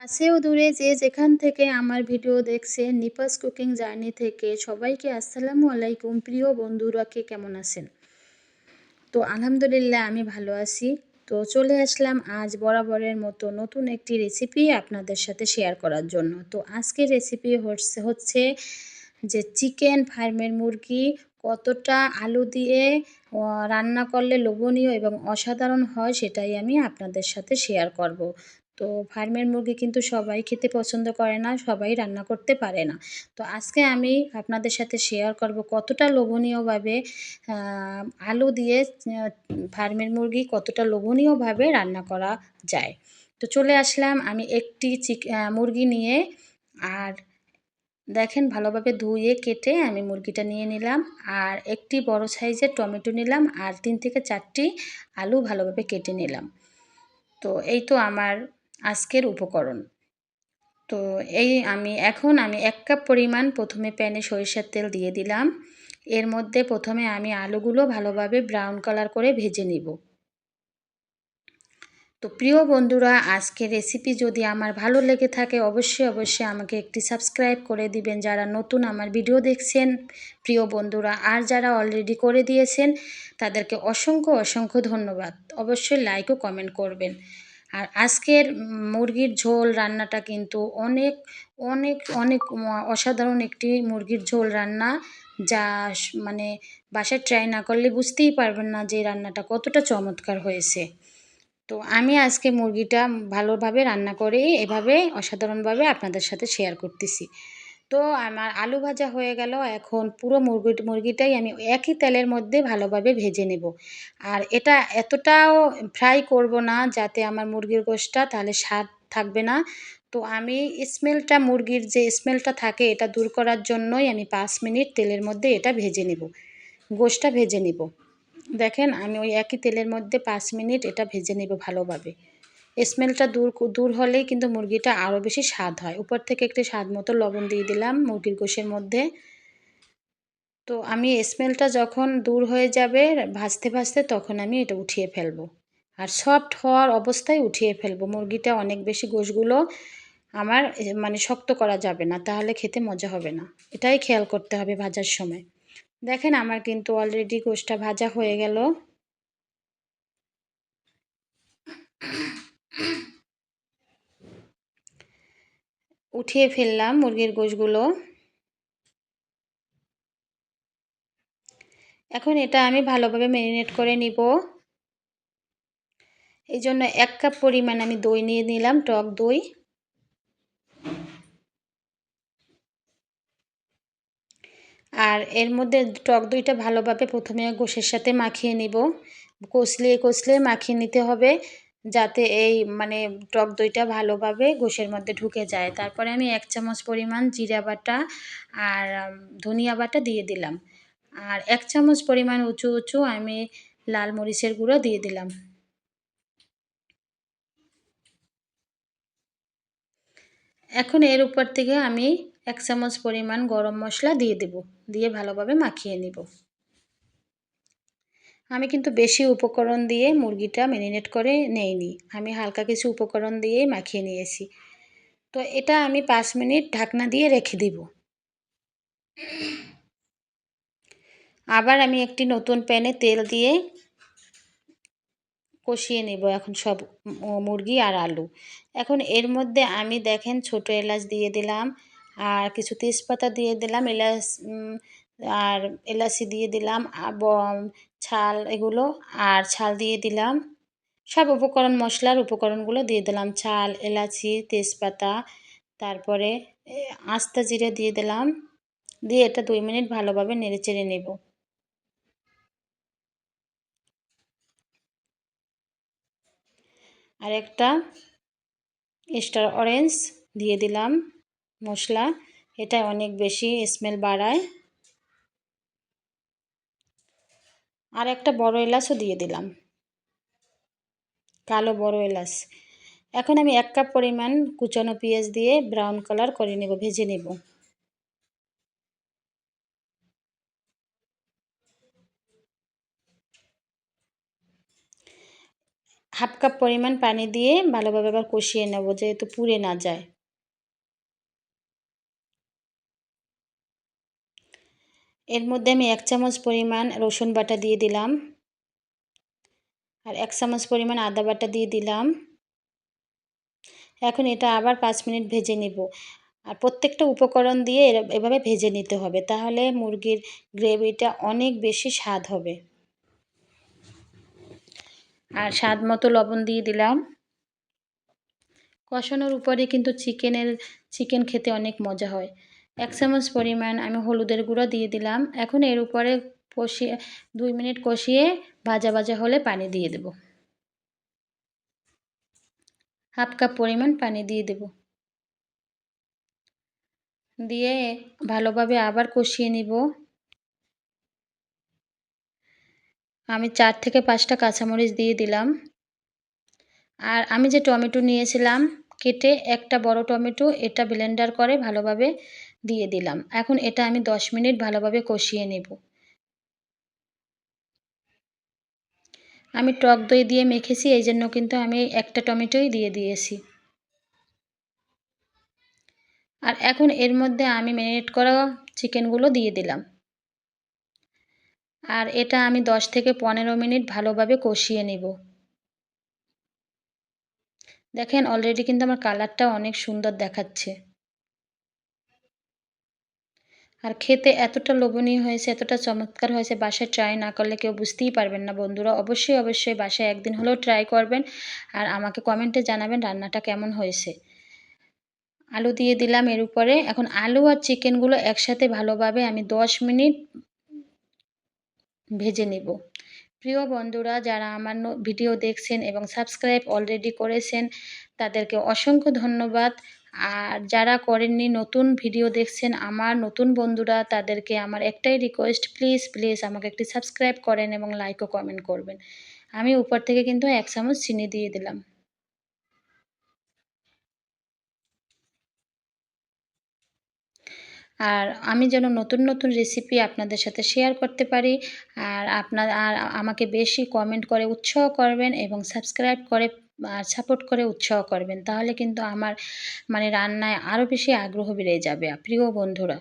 কাছেও দূরে যে যেখান থেকে আমার ভিডিও দেখছে, নিপাস কুকিং জার্নি থেকে, সবাইকে আসসালামু আলাইকুম। প্রিয় বন্ধুরা, কে কেমন আছেন? তো আলহামদুলিল্লাহ, আমি ভালো আছি। তো চলে আসলাম আজ বরাবরের মতো নতুন একটি রেসিপি আপনাদের সাথে শেয়ার করার জন্য। তো আজকের রেসিপি হচ্ছে হচ্ছে যে চিকেন ফার্মের মুরগি কতটা আলু দিয়ে রান্না করলে লোভনীয় এবং অসাধারণ হয় সেটাই আমি আপনাদের সাথে শেয়ার করব। তো ফার্মের মুরগি কিন্তু সবাই খেতে পছন্দ করে না, সবাই রান্না করতে পারে না। তো আজকে আমি আপনাদের সাথে শেয়ার করব কতটা লোভনীয়ভাবে আলু দিয়ে ফার্মের মুরগি কতটা লোভনীয়ভাবে রান্না করা যায়। তো চলে আসলাম আমি একটি চিক মুরগি নিয়ে। আর দেখেন ভালোভাবে ধুয়ে কেটে আমি মুরগিটা নিয়ে নিলাম। আর একটি বড় সাইজের টমেটো নিলাম। আর তিন থেকে চারটি আলু ভালোভাবে কেটে নিলাম। তো এই তো আমার আজকের উপকরণ। তো এই আমি, এখন আমি এক কাপ পরিমাণ প্রথমে প্যানে সরিষার তেল দিয়ে দিলাম। এর মধ্যে প্রথমে আমি আলুগুলো ভালোভাবে ব্রাউন কালার করে ভেজে নিব। তো প্রিয় বন্ধুরা আজকে রেসিপি যদি আমার ভালো লেগে থাকে, অবশ্যই অবশ্যই আমাকে একটি সাবস্ক্রাইব করে দিবেন। যারা নতুন আমার ভিডিও দেখছেন, প্রিয় বন্ধুরা, আর যারা অলরেডি করে দিয়েছেন, তাদেরকে অসংখ্য অসংখ্য ধন্যবাদ। অবশ্যই লাইক ও কমেন্ট করবেন। আর আজকের মুরগির ঝোল রান্নাটা কিন্তু অনেক অনেক অনেক অসাধারণ একটি মুরগির ঝোল রান্না যা মানে বাসায় ট্রাই না করলে বুঝতেই পারবেন না যে রান্নাটা কতটা চমৎকার হয়েছে। তো আমি আজকে মুরগিটা ভালোভাবে রান্না করে এভাবে অসাধারণভাবে আপনাদের সাথে শেয়ার করতেছি। তো আমার আলু ভাজা হয়ে গেল। এখন পুরো মুরগি, মুরগিটাই আমি একই তেলের মধ্যে ভালোভাবে ভেজে নেব। আর এটা এতটাও ফ্রাই করব না যাতে আমার মুরগির গোশটা তাহলে স্বাদ থাকবে না। তো আমি স্মেলটা মুরগির যে স্মেলটা থাকে এটা দূর করার জন্যই আমি পাঁচ মিনিট তেলের মধ্যে এটা ভেজে নেব। গোশটা ভেজে নেব। দেখেন আমি ওই একই তেলের মধ্যে পাঁচ মিনিট এটা ভেজে নেব ভালোভাবে। স্মেলটা দূর দূর হলেই কিন্তু মুরগিটা আরও বেশি স্বাদ হয়। উপর থেকে একটি স্বাদ মতো লবণ দিয়ে দিলাম মুরগির গোশের মধ্যে। তো আমি স্মেলটা যখন দূর হয়ে যাবে ভাজতে ভাজতে তখন আমি এটা উঠিয়ে ফেলব। আর সফট হওয়ার অবস্থায় উঠিয়ে ফেলব। মুরগিটা অনেক বেশি গোশগুলো আমার মানে শক্ত করা যাবে না, তাহলে খেতে মজা হবে না। এটাই খেয়াল করতে হবে ভাজার সময়। দেখেন আমার কিন্তু অলরেডি গোশটা ভাজা হয়ে গেল। উঠিয়ে ফেললাম মুরগির গোশগুলো। এখন এটা আমি ভালোভাবে ম্যারিনেট করে নিব। এই জন্য এক কাপ পরিমাণ আমি দই নিয়ে নিলাম, টক দই। আর এর মধ্যে টক দইটা ভালোভাবে প্রথমে গোশের সাথে মাখিয়ে নিব। কষলিয়ে কষলিয়ে মাখিয়ে নিতে হবে। যাতে এই মানে টক দইটা ভালোভাবে গোশের মধ্যে ঢুকে যায়। তারপরে আমি এক চামচ পরিমাণ জিরা বাটা আর ধনিয়া বাটা দিয়ে দিলাম। আর এক চামচ পরিমাণ উঁচু উঁচু আমি লাল মরিচের গুঁড়ো দিয়ে দিলাম। এখন এর উপর থেকে আমি এক চামচ পরিমাণ গরম মশলা দিয়ে দেব। দিয়ে ভালোভাবে মাখিয়ে নিব। আমি কিন্তু বেশি উপকরণ দিয়ে মুরগিটা ম্যারিনেট করে নেইনি। আমি হালকা কিছু উপকরণ দিয়েই মাখিয়ে নিয়েছি। তো এটা আমি পাঁচ মিনিট ঢাকনা দিয়ে রেখে দিব। আবার আমি একটি নতুন প্যানে তেল দিয়ে কষিয়ে নেব এখন সব মুরগি আর আলু। এখন এর মধ্যে আমি দেখেন ছোট এলাচ দিয়ে দিলাম, আর কিছু তেজপাতা দিয়ে দিলাম। এলাচ আর এলাচি দিয়ে দিলাম ছাল এগুলো, আর ছাল দিয়ে দিলাম। সব উপকরণ, মশলার উপকরণগুলো দিয়ে দিলাম, ছাল, এলাচি, তেজপাতা, তারপরে আস্তা জিরে দিয়ে দিলাম। দিয়ে এটা দুই মিনিট ভালোভাবে নেড়ে চেড়ে নেব। আর একটা স্টার অরেঞ্জ দিয়ে দিলাম মশলা। এটা অনেক বেশি স্মেল বাড়ায়। আর একটা বড় এলাচও দিয়ে দিলাম। কালো বড় এলাচ। এখন আমি এক কাপ পরিমাণ কুচানো পেঁয়াজ দিয়ে ব্রাউন কালার করে নেব, ভেজে নেব। হাফ কাপ পরিমাণ পানি দিয়ে ভালোভাবে আবার কষিয়ে নেব, যেহেতু পুড়ে না যায়। এর মধ্যে আমি এক চামচ পরিমাণ রসুন বাটা দিয়ে দিলাম। আর এক চামচ পরিমাণ আদা বাটা দিয়ে দিলাম। এখন এটা আবার পাঁচ মিনিট ভেজে নেব। আর প্রত্যেকটা উপকরণ দিয়ে এভাবে ভেজে নিতে হবে, তাহলে মুরগির গ্রেভিটা অনেক বেশি স্বাদ হবে। আর স্বাদ মতো লবণ দিয়ে দিলাম। কষানোর উপরে কিন্তু চিকেনের, চিকেন খেতে অনেক মজা হয়। এক চামচ পরিমাণ আমি হলুদের গুঁড়ো দিয়ে দিলাম। এখন এর উপরে কষিয়ে, দুই মিনিট কষিয়ে ভাজা ভাজা হলে পানি দিয়ে দেব। হাফ কাপ পরিমাণ পানি দিয়ে দেব। দিয়ে ভালোভাবে আবার কষিয়ে নিব। আমি চার থেকে পাঁচটা কাঁচামরিচ দিয়ে দিলাম। আর আমি যে টমেটো নিয়েছিলাম, কেটে একটা বড় টমেটো এটা ব্লেন্ডার করে ভালোভাবে দিয়ে দিলাম। এখন এটা আমি দশ মিনিট ভালোভাবে কষিয়ে নেব। আমি টক দই দিয়ে মেখেছি এই জন্য কিন্তু আমি একটা টমেটোই দিয়ে দিয়েছি। আর এখন এর মধ্যে আমি ম্যারিনেট করা চিকেনগুলো দিয়ে দিলাম। আর এটা আমি দশ থেকে পনেরো মিনিট ভালোভাবে কষিয়ে নেব। দেখেন অলরেডি কিন্তু আমার কালারটা অনেক সুন্দর দেখাচ্ছে। আর খেতে এতটা লোভনীয় হয়েছে, এতটা চমৎকার হয়েছে, বাসায় ট্রাই না করলে কেউ বুঝতেই পারবেন না বন্ধুরা। অবশ্যই অবশ্যই বাসায় একদিন হলেও ট্রাই করবেন আর আমাকে কমেন্টে জানাবেন রান্নাটা কেমন হয়েছে। আলু দিয়ে দিলাম এর উপরে। এখন আলু আর চিকেনগুলো একসাথে ভালোভাবে আমি দশ মিনিট ভেজে নেব। প্রিয় বন্ধুরা, যারা আমার ভিডিও দেখছেন এবং সাবস্ক্রাইব অলরেডি করেছেন, তাদেরকে অসংখ্য ধন্যবাদ। আর যারা করেননি, নতুন ভিডিও দেখছেন, আমার নতুন বন্ধুরা, তাদেরকে আমার একটাই রিকোয়েস্ট প্লিজ প্লিজ আমাকে একটি সাবস্ক্রাইব করেন এবং লাইক ও কমেন্ট করবেন। আমি উপর থেকে কিন্তু এক চামচ চিনি দিয়ে দিলাম। আর আমি যেন নতুন নতুন রেসিপি আপনাদের সাথে শেয়ার করতে পারি, আর আপনার, আর আমাকে বেশি কমেন্ট করে, উৎসাহ করবেন এবং সাবস্ক্রাইব করে আর সাপোর্ট করে উৎসাহ করবেন, তাহলে কিন্তু আমার মানে রান্নায় আরও বেশি আগ্রহ বেড়ে যাবে, প্রিয় বন্ধুরা।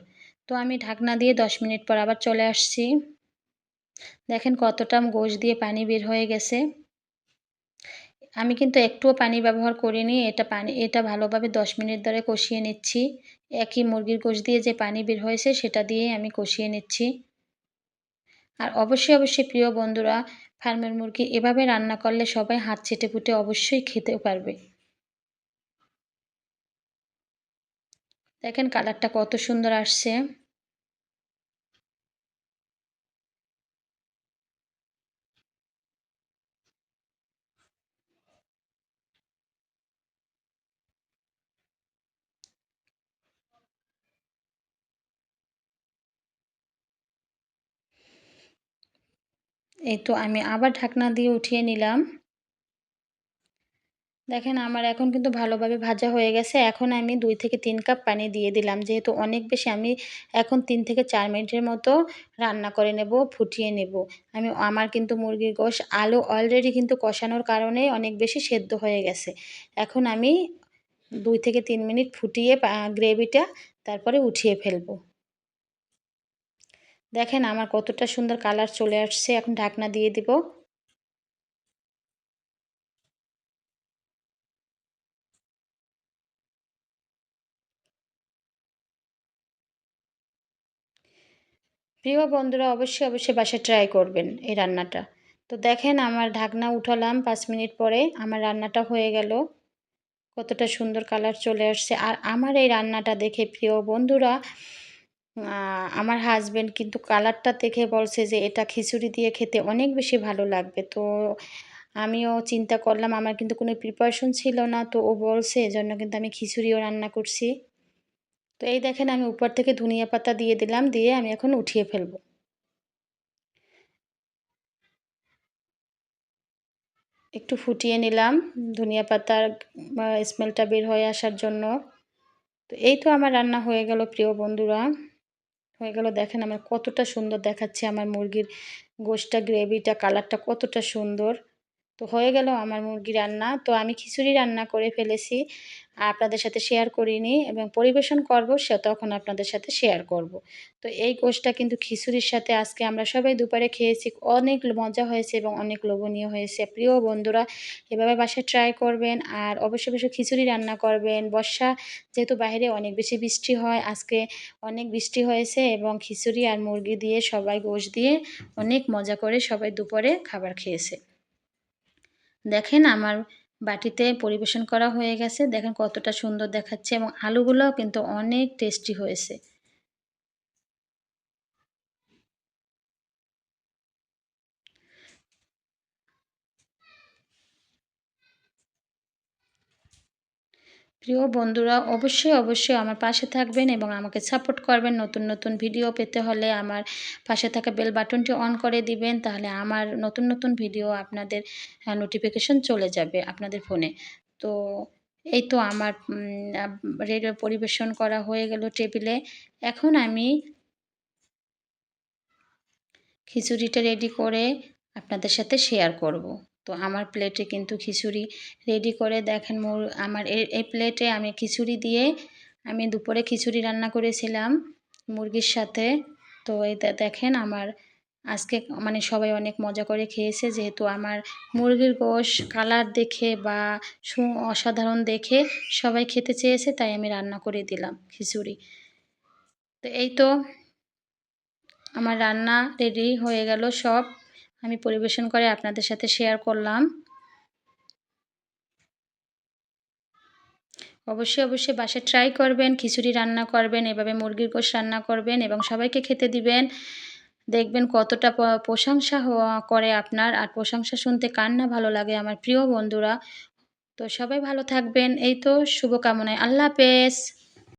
তো আমি ঢাকনা দিয়ে দশ মিনিট পর আবার চলে আসছি। দেখেন কতটা গোশ দিয়ে পানি বের হয়ে গেছে। আমি কিন্তু একটুও পানি ব্যবহার করিনি, এটা পানি, এটা ভালোভাবে দশ মিনিট ধরে কষিয়ে নিচ্ছি। একই মুরগির গোশ দিয়ে যে পানি বের হয়েছে, সেটা দিয়েই আমি কষিয়ে নিচ্ছি। আর অবশ্যই অবশ্যই, প্রিয় বন্ধুরা ফার্মের মুরগি এভাবে রান্না করলে সবাই হাত চেটে পুটে অবশ্যই খেতে পারবে। দেখেন কালারটা কত সুন্দর আসছে। এই তো আমি আবার ঢাকনা দিয়ে উঠিয়ে নিলাম। দেখেন আমার এখন কিন্তু ভালোভাবে ভাজা হয়ে গেছে। এখন আমি দুই থেকে তিন কাপ পানি দিয়ে দিলাম। যেহেতু অনেক বেশি আমি এখন তিন থেকে চার মিনিটের মতো রান্না করে নেব, ফুটিয়ে নেব। আমি, আমার কিন্তু মুরগির গোশ আলু অলরেডি কিন্তু কষানোর কারণে অনেক বেশি সেদ্ধ হয়ে গেছে। এখন আমি দুই থেকে তিন মিনিট ফুটিয়ে গ্রেভিটা তারপরে উঠিয়ে ফেলব। দেখেন আমার কতটা সুন্দর কালার চলে আসছে, এখন ঢাকনা দিয়ে দিব। প্রিয় বন্ধুরা, অবশ্যই অবশ্যই বাসায় ট্রাই করবেন এই রান্নাটা। তো দেখেন আমার ঢাকনা উঠালাম পাঁচ মিনিট পরে, আমার রান্নাটা হয়ে গেল। কতটা সুন্দর কালার চলে আসছে। আর আমার এই রান্নাটা দেখে প্রিয় বন্ধুরা আমার হাজব্যান্ড কিন্তু কালারটা দেখে বলছে যে এটা খিচুড়ি দিয়ে খেতে অনেক বেশি ভালো লাগবে। তো আমিও চিন্তা করলাম, আমার কিন্তু কোনো প্রিপারেশন ছিল না, তো ও বলছে এজন্য কিন্তু আমি খিচুড়িও রান্না করছি। তো এই দেখেন আমি উপর থেকে ধনিয়া পাতা দিয়ে দিলাম, দিয়ে আমি এখন উঠিয়ে ফেলব। একটু ফুটিয়ে নিলাম, ধনিয়া পাতার স্মেলটা বের হয়ে আসার জন্য। তো এই তো আমার রান্না হয়ে গেল প্রিয় বন্ধুরা। হয়ে গেল। দেখেন আমার কতটা সুন্দর দেখাচ্ছে আমার মুরগির গোষ্ঠটা গ্রেভিটা কালারটা কতটা সুন্দর। তো হয়ে গেল আমার মুরগি রান্না। তো আমি খিচুড়ি রান্না করে ফেলেছি, আপনাদের সাথে শেয়ার করিনি এবং পরিবেশন করব, সে তখন আপনাদের সাথে শেয়ার করব। তো এই কোষটা কিন্তু খিচুড়ির সাথে আজকে আমরা সবাই দুপারে খেয়েছি, অনেক মজা হয়েছে এবং অনেক লোভনীয় হয়েছে। প্রিয় বন্ধুরা, এভাবে বাসায় ট্রাই করবেন আর অবশ্যই অবশ্যই খিচুড়ি রান্না করবেন। বর্ষা যেহেতু বাইরে, অনেক বেশি বৃষ্টি হয়। আজকে অনেক বৃষ্টি হয়েছে এবং খিচুড়ি আর মুরগি দিয়ে সবাই গোশ দিয়ে অনেক মজা করে সবাই দুপুরে খাবার খেয়েছে। দেখেন আমার বাটিতে পরিবেশন করা হয়ে গেছে। দেখেন কতটা সুন্দর দেখাচ্ছে এবং আলুগুলোও কিন্তু অনেক টেস্টি হয়েছে। প্রিয় বন্ধুরা, অবশ্যই অবশ্যই আমার পাশে থাকবেন এবং আমাকে সাপোর্ট করবেন। নতুন নতুন ভিডিও পেতে হলে আমার পাশে থাকা বেল বাটনটি অন করে দিবেন, তাহলে আমার নতুন নতুন ভিডিও আপনাদের নোটিফিকেশন চলে যাবে আপনাদের ফোনে। তো এই তো আমার রেডিও পরিবেশন করা হয়ে গেল টেবিলে। এখন আমি খিচুড়িটা রেডি করে আপনাদের সাথে শেয়ার করব। তো আমার প্লেটে কিন্তু খিচুড়ি রেডি করে দেখেন মোর, আমার এই প্লেটে আমি খিচুড়ি দিয়ে আমি দুপুরে খিচুড়ি রান্না করেছিলাম মুরগির সাথে। তো এই দেখেন আমার আজকে মানে সবাই অনেক মজা করে খেয়েছে, যেহেতু আমার মুরগির গোশ কালার দেখে বা অসাধারণ দেখে সবাই খেতে চেয়েছে, তাই আমি রান্না করে দিলাম খিচুড়ি। তো এই তো আমার রান্না রেডি হয়ে গেল সব। আমি পরিবেশন করে আপনাদের সাথে শেয়ার করলাম। অবশ্যই অবশ্যই বাসায় ট্রাই করবেন, খিচুড়ি রান্না করবেন, এভাবে মুরগির কোষ রান্না করবেন এবং সবাইকে খেতে দিবেন। দেখবেন কতটা প্রশংসা করে আপনার আর প্রশংসা শুনতে কার না ভালো লাগে আমার প্রিয় বন্ধুরা। তো সবাই ভালো থাকবেন, এই তো শুভকামনায়। আল্লাহ হাফেজ।